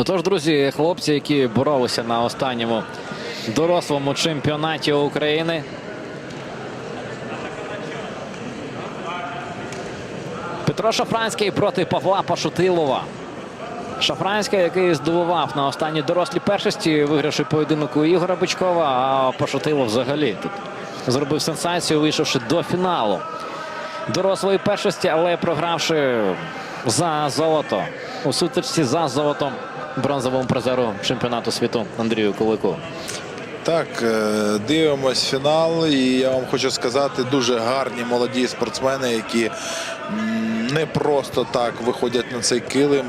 Отож, друзі, хлопці, які боролися на останньому дорослому чемпіонаті України. Петро Шафранський проти Павла Пашутилова. Шафранський, який здивував на останній дорослій першості, вигравши поєдинок у Ігора Бичкова, а Пашутилов взагалі тут зробив сенсацію, вийшовши до фіналу дорослої першості, але програвши за золото у сутичці за золотом бронзовому призеру чемпіонату світу Андрію Кулику. Так, е, дивимось фінал, і я вам хочу сказати, дуже гарні молоді спортсмени, які не просто так виходять на цей килим,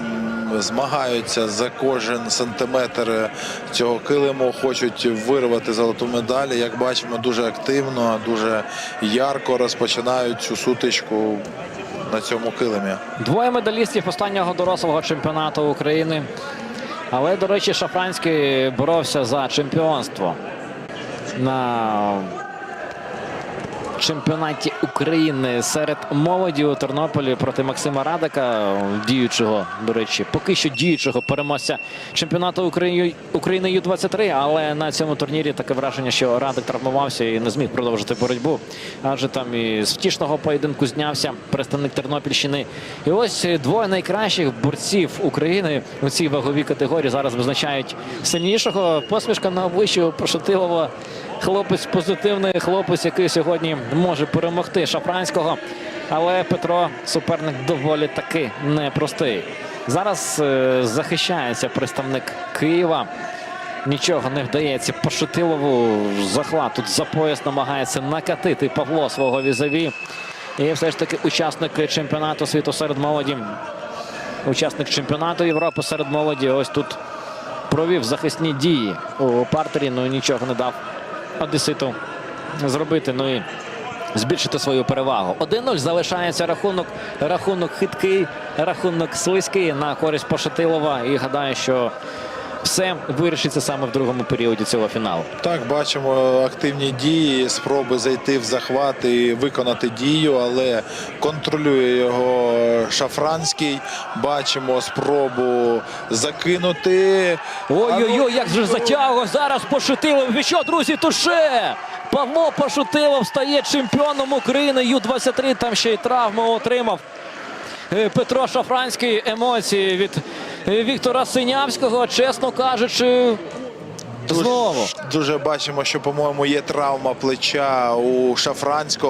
змагаються за кожен сантиметр цього килиму, хочуть вирвати золоту медаль. Як бачимо, дуже активно, дуже ярко розпочинають цю сутичку на цьому килимі. Двоє медалістів останнього дорослого чемпіонату України. Але, до речі, Шафранський боровся за чемпіонство на чемпіонаті України серед молоді у Тернополі проти Максима Радика, діючого, до речі, поки що діючого переможця чемпіонату України, України Ю-23. Але на цьому турнірі таке враження, що Радик травмувався і не зміг продовжити боротьбу. Адже там і з втішного поєдинку знявся представник Тернопільщини. І ось двоє найкращих борців України у цій ваговій категорії зараз визначають сильнішого. Посмішка на обличчі Прошутилова. Хлопець позитивний, хлопець, який сьогодні може перемогти Шафранського. Але Петро суперник доволі таки непростий. Зараз е, захищається представник Києва. Нічого не вдається Пошутилову. Захват тут за пояс намагається накатити Павло свого візаві. І все ж таки учасник чемпіонату світу серед молоді. Учасник чемпіонату Європи серед молоді. Ось тут провів захисні дії у партері. Ну і нічого не дав Одеситу зробити. Ну і збільшити свою перевагу. 1-0 залишається рахунок. Рахунок хиткий, рахунок слизький на користь Пошатилова. І гадаю, що все вирішиться саме в другому періоді цього фіналу. Так, бачимо активні дії, спроби зайти в захват і виконати дію, але контролює його Шафранський. Бачимо спробу закинути. Ой-ой-ой, як же затягував зараз Пошутилов. Ви що, друзі, туше! Павло Пошутилов стає чемпіоном України Ю-23. Там ще й травму отримав. Е, Петро Шафранський емоції від е, Віктора Синявського, чесно кажучи, знову. Дуже бачимо, що, по-моєму, є травма плеча у Шафранського.